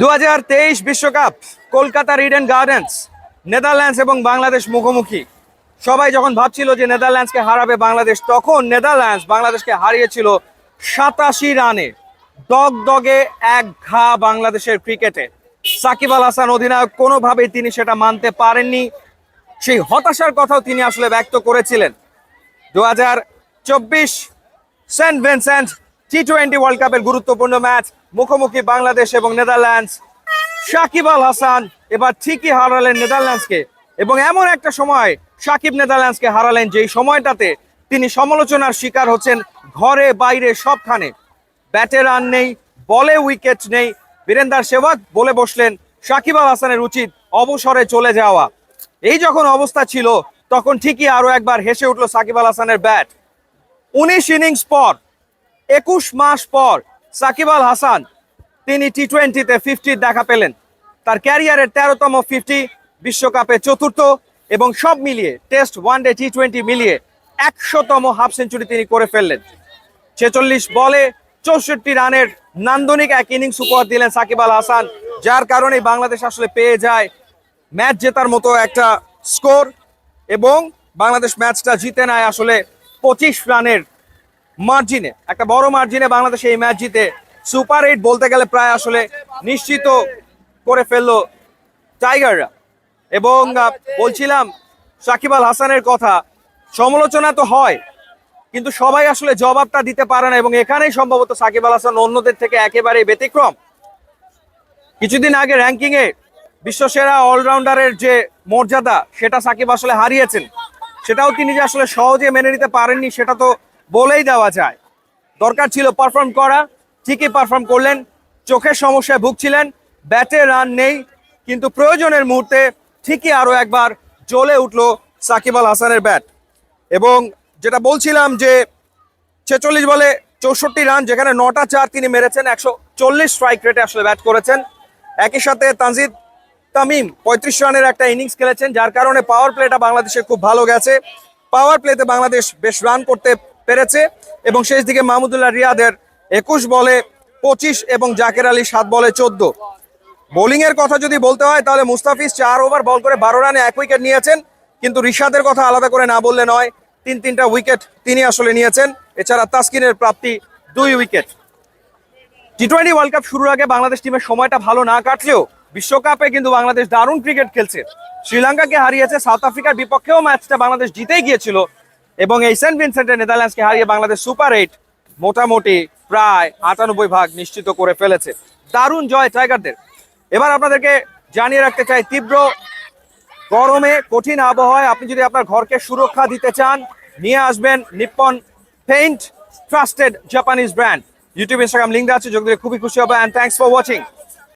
দু বিশ্বকাপ কলকাতার ইডেন গার্ডেন্স, নেদারল্যান্ডস এবং বাংলাদেশ মুখোমুখি। সবাই যখন ভাবছিল যে নেদারল্যান্ডসকে হারাবে বাংলাদেশ, তখন নেদারল্যান্ডস বাংলাদেশকে হারিয়েছিল সাতাশি রানে। দগ দগে এক ঘা বাংলাদেশের ক্রিকেটে। সাকিব আল হাসান অধিনায়ক কোনোভাবেই তিনি সেটা মানতে পারেননি। সেই হতাশার কথাও তিনি আসলে ব্যক্ত করেছিলেন। দু হাজার চব্বিশ Saint Vincent T twenty world কাপের গুরুত্বপূর্ণ ম্যাচ মুখোমুখি বাংলাদেশ এবং নেদারল্যান্ডস। সাকিব আল হাসান এবার ঠিকই হারালেন নেদারল্যান্ডসকে এবং এমন একটা সময় সাকিব নেদারল্যান্ডসকে হারালেন যেই সময়টাতে তিনি সমালোচনার শিকার হচ্ছেন ঘরে বাইরে সবখানে। ব্যাটে রান নেই, বলে উইকেট নেই। বীরেন্দার সেবাগ বলে বসলেন, সাকিব আল হাসানের উচিত অবসরে চলে যাওয়া। এই যখন অবস্থা ছিল, তখন ঠিকই আরও একবার হেসে উঠল সাকিব আল হাসানের ব্যাট। উনিশ ইনিংস পর, একুশ মাস পর সাকিব আল হাসান, তিনি টি টোয়েন্টিতে ফিফটির দেখা পেলেন। তার ক্যারিয়ারের তেরোতম ফিফটি বিশ্বকাপে চতুর্থ এবং সব মিলিয়ে test one day T twenty মিলিয়ে একশোতম হাফ সেঞ্চুরি তিনি করে ফেললেন। ছেচল্লিশ বলে চৌষট্টি রানের নান্দনিক এক ইনিংস উপহার দিলেন সাকিব আল হাসান, যার কারণে বাংলাদেশ আসলে পেয়ে যায় ম্যাচ জেতার মতো একটা স্কোর এবং বাংলাদেশ ম্যাচটা জিতে নেয় আসলে পঁচিশ রানের মার্জিনে একটা বড় মার্জিনে বাংলাদেশ এই ম্যাচ জিতে সুপার এইট বলতে গেলে প্রায় আসলে নিশ্চিত করে ফেলল টাইগাররা এবং বলছিলাম সাকিব আল হাসানের কথা, সমালোচনা তো হয়, কিন্তু সবাই আসলে জবাবটা দিতে পারে না এবং এখানেই সম্ভবত সাকিব আল হাসান অন্যদের থেকে একেবারে ব্যতিক্রম। কিছুদিন আগে র্যাঙ্কিং এ বিশ্বসেরা অলরাউন্ডারের যে মর্যাদা, সেটা সাকিব আসলে হারিয়েছেন। সেটাও তিনি যে আসলে সহজে মেনে নিতে পারেননি, সেটা তো বলেই দেওয়া যায়। দরকার ছিল পারফর্ম করা, ঠিকই পারফর্ম করলেন, চোখের সমস্যায় ভুগছিলেন, ব্যাটে রান নেই, কিন্তু প্রয়োজনের মুহূর্তে ঠিকই আরও একবার জ্বলে উঠল সাকিব আল হাসানের ব্যাট এবং যেটা বলছিলাম যে, ছেচল্লিশ বলে চৌষট্টি রান যেখানে নটা চার তিনি মেরেছেন, একশো চল্লিশ স্ট্রাইক রেটে আসলে ব্যাট করেছেন। একই সাথে তানজিদ তামিম পঁয়ত্রিশ রানের একটা ইনিংস খেলেছেন, যার কারণে পাওয়ার প্লেটা বাংলাদেশের খুব ভালো গেছে। পাওয়ার প্লেতে বাংলাদেশ বেশ রান করতে পেরেছে এবং শেষ দিকে মাহমুদুল্লাহ রিয়াদের একুশ বলে পঁচিশ এবং জাকের আলী সাত বলে চোদ্দ। বোলিং এর কথা যদি বলতে হয়, তাহলে মুস্তাফিজ চার ওভার বল করে বারো রানে এক উইকেট নিয়েছেন, কিন্তু রিশাদের কথা আলাদা করে না বললে নয়, তিন তিনটা উইকেট তিনি আসলে নিয়েছেন। এছাড়া তাসকিনের প্রাপ্তি দুই wicket. T twenty world cup শুরুর আগে বাংলাদেশ টিমের সময়টা ভালো না কাটলেও বিশ্বকাপে কিন্তু বাংলাদেশ দারুণ ক্রিকেট খেলছে। শ্রীলঙ্কাকে হারিয়েছে সাউথ আফ্রিকার বিপক্ষেও ম্যাচটা বাংলাদেশ জিতেই গিয়েছিল। এবং এই সেন্ট ভিনসেন্টের নেদারল্যান্ডসকে হারিয়ে বাংলাদেশ সুপার এইট মোটামুটি প্রায় আটানব্বই ভাগ নিশ্চিত করে ফেলেছে। দারুণ জয় টাইগারদের। এবার আপনাদেরকে জানিয়ে রাখতে চাই, তীব্র গরমে কঠিন আবহাওয়ায় আপনি যদি আপনার ঘরকে সুরক্ষা দিতে চান, নিয়ে আসবেন Nippon paint trusted Japanese brand. YouTube, Instagram, link আছে, যোগ দিলে খুবই খুশি হবে। And thanks for watching